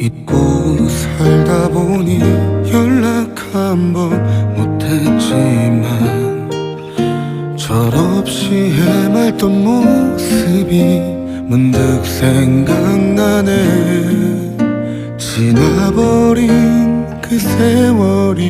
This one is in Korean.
잊고 살다 보니 연락 한번 못했지만 철없이 해맑던 모습이 문득 생각나네. 지나버린 그 세월이